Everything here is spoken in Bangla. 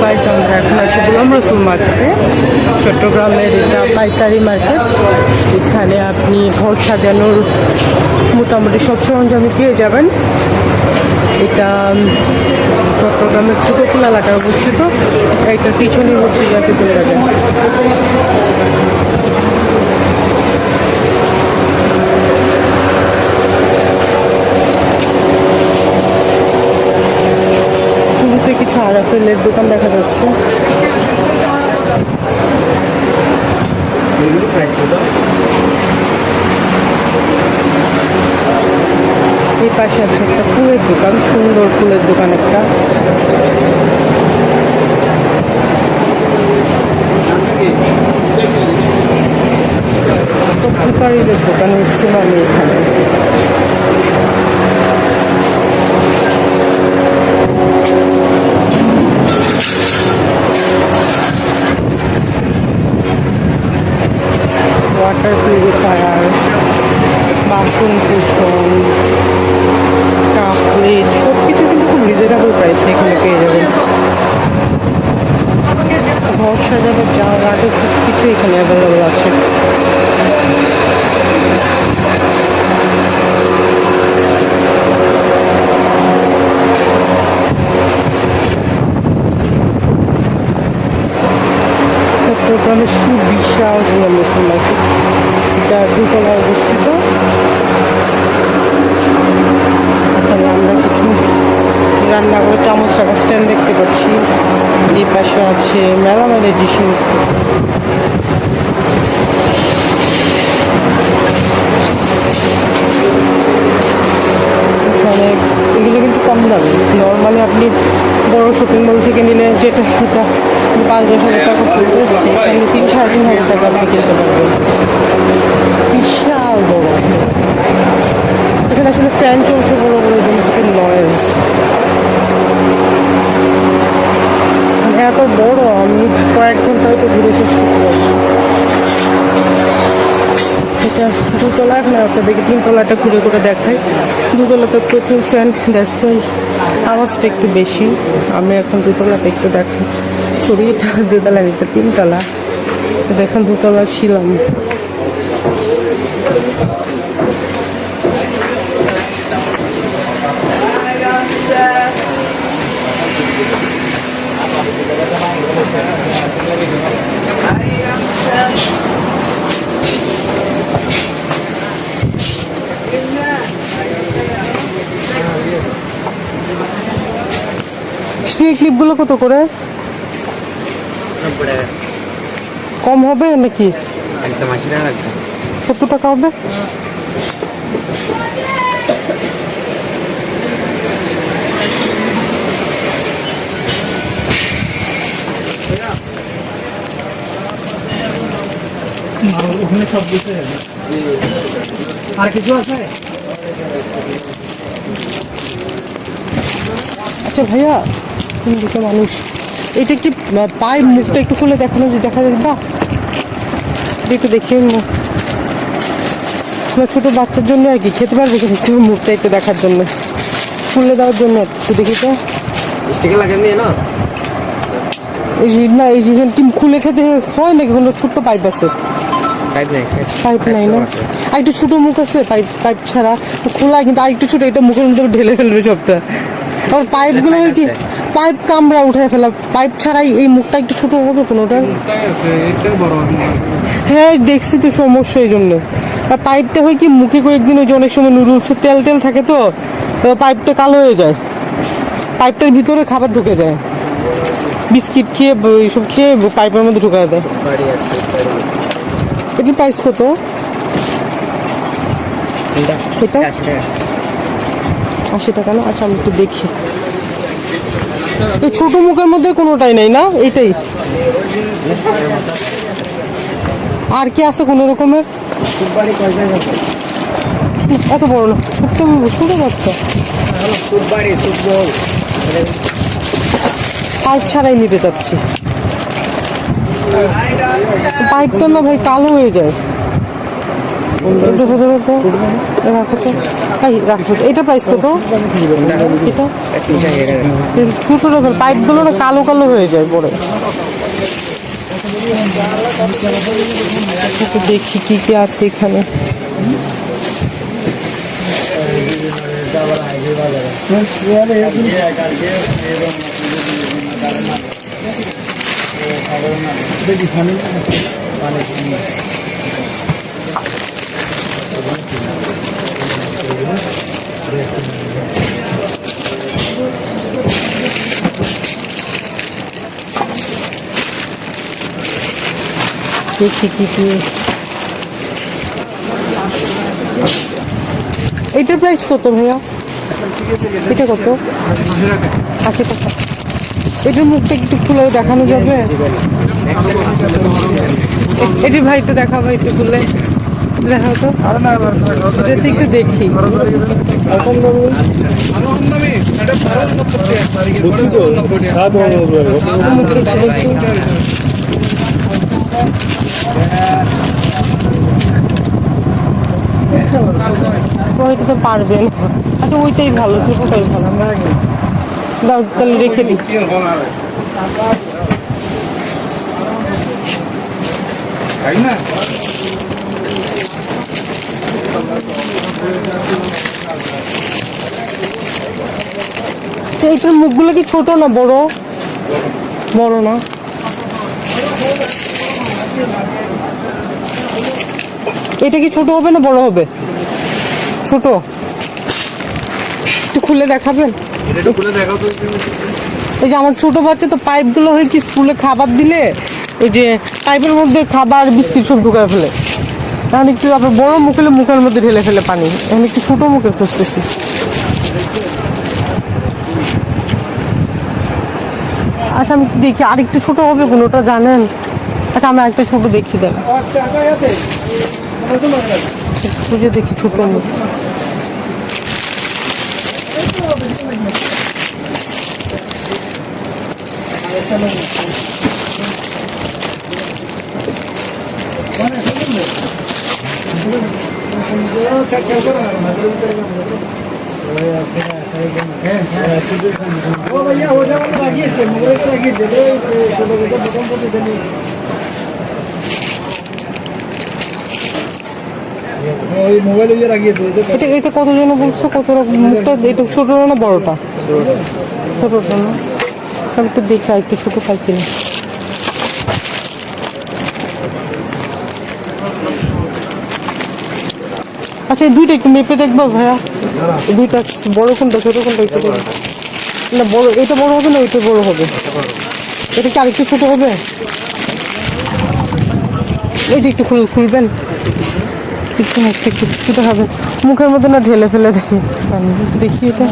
গাইজ আমরা এখন আছি গোলাম মার্কেটে, চট্টগ্রামের এটা পাইকারি মার্কেট। এখানে আপনি ঘর সাজানোর মোটামুটি সব সরঞ্জামই পেয়ে যাবেন এটা চট্টগ্রামের ছোটকুলা এলাকায় অবস্থিত এটার পিছনে হচ্ছে যাতে চলে যাবেন কিছু দোকান দেখা যাচ্ছে। এই পাশে আছে একটা ফুলের দোকান সুন্দর ফুলের দোকান একটা। দোকান ম্যাক্সিমাম এখানে। ওয়াটার পিউরিফায়ার বাসন কুসন কাপ সব কিছু কিন্তু খুব রিজনেবল প্রাইসে এখানে পেয়ে যাবেন। ঘর সাজাবার যা লাগে সব কিছু এখানে অ্যাভেলেবল আছে। সুবিশাল গোলাম রসুল মার্কেট এটা দুতলায় অবস্থিত এখানে আমরা কিছু রান্নাঘরের চামচ রাখার স্ট্যান্ড দেখতে পাচ্ছি এই পাশে আছে মেলামেলে যিশু এখানে এগুলো কিন্তু কম দামে নর্মালি আপনি বড় শপিং মল থেকে নিলে যেটা সেটা পাঁচ দশ হাজার টাকা আপনি পারবেন বিশাল বড়। এখানে আসলে ফ্যান চলছে বড় বড় জন্য নয়েজ এত বড়, আমি কয়েক ঘণ্টা হয়তো ঘুরে শেষ করতে এটা দুতলা একটা দেখি তিনতলাটা ঘুরে করে দেখাই। দুতলাতে প্রচুর ফ্যান ওয়াই আওয়াজটা একটু বেশি। আমি এখন দুতলাতে একটু দেখাই সরি এটা দুতলা এটা তিনতলা। দেখেন দুতলা ছিলাম। স্টিল ক্লিপগুলো কত করে? কম হবে নাকি? একদম আশি টাকা লাগবে। সত্তর টাকা হবে? ওখানে সব দিতে হবে আর কিছু আছে? আচ্ছা ভাইয়া তুমি দুটো মানুষ। এটা কি আহ, পায়ের মুখটা একটু খুলে দেখানো যে দেখা যাবে বা একটু মুখ আমার ছোটো বাচ্চার জন্য আর কি খেতে পারবে কিন্তু একটু মুখটা একটু দেখার জন্য। খুলে দেওয়ার জন্য একটু দেখি তো। না? এই যে না এই যে কি খুলে খেতে হয় নাকি? কোনো ছোট্ট পাইপ আছে। পাইপ নাই না? আর একটু ছোট মুখ আছে পাইপ পাইপ ছাড়া। খোলা কিন্তু আর একটু ছোট এটা মুখের মধ্যে ঢেলে ফেলবে সবটা। আর পাইপগুলো হয় কি পাইপ কামড়া উঠায় ফেলা পাইপ ছাড়াই এই মুখটা একটু ছোট হবে কোনোটা আছে বড় হ্যাঁ দেখছি তো সমস্যা এই জন্য। আর পাইপটা হয় কি মুখে কয়েকদিন ওই যে অনেক সময় নুডলসের তেল টেল থাকে তো পাইপটা কালো হয়ে যায়। পাইপটার ভিতরে খাবার ঢুকে যায়। বিস্কিট খেয়ে এইসব খেয়ে পাইপের মধ্যে ঢুকায় দেয় এটি প্রাইস কত? এটা আশি টাকা না? আচ্ছা আমি একটু দেখি। ছোট মুখের মধ্যে কোনোটাই নেই না? এটাই আর কি আছে কোনো রকমের? এত বড় না ছোট্ট ছোট বাচ্চা। পাইপ ছাড়াই নিতে চাচ্ছি। পাইপটা না ভাই কালো হয়ে যায়। প্রাইস এটা রকম পাইপগুলো না কালো কালো হয়ে যায় পরে দেখি কি কি আছে এখানে দেখি এইটার প্রাইস কত ভাইয়া? এটা কত? আশি টাকা। এটার মুখটা একটু খুলে দেখানো যাবে? এটি ভাই তো দেখাবো একটু খুলে। দেখাও তো এটা একটু দেখি ওইটা তো পারবেন। আচ্ছা ওইটাই ভালো ছোটোটাই ভালো। দাও তাহলে রেখে দিই। তো এইটার মুখগুলো কি ছোট না বড়? বড় না? এটা কি ছোট হবে না বড় হবে? ছোট। একটু খুলে দেখাবেন? এই যে আমার ছোট বাচ্চা তো পাইপগুলো হয়ে কি স্কুলে খাবার দিলে? ওই যে পাইপের মধ্যে খাবার বিস্কিট সব ঢুকায় ফেলে। এখন একটু আপনার বড় মুখ হলে মুখের মধ্যে ঢেলে ফেলে পানি। এখন একটু ছোট মুখে খুঁজতেছি। আচ্ছা আমি দেখি আরেকটু ছোট হবে কোনোটা জানেন? আচ্ছা আমি আরেকটা ছোট দেখি দেন। খুঁজে দেখি ছোট মুখ। ও ভাইয়া ওটা মোবাইল মোবাইল এটা এটা কত জন বলছো? কত রকম? মুখটা এটা ছোট না বড়টা? ছোটটা না? সব একটু দেখি একটু ছোট পাই আচ্ছা এই দুইটা একটু মেপে দেখব ভাইয়া। দুইটা বড় কোনটা, ছোট কোনটা একটু। না, বড়, এটা বড় হবে না ওইটা বড় হবে? এটা কি আরেকটু ছোট হবে? এই যে একটু খুল খুলবেন। হবে। মুখের মধ্যে না ঢেলে ফেলে দেখি। দেখি এটা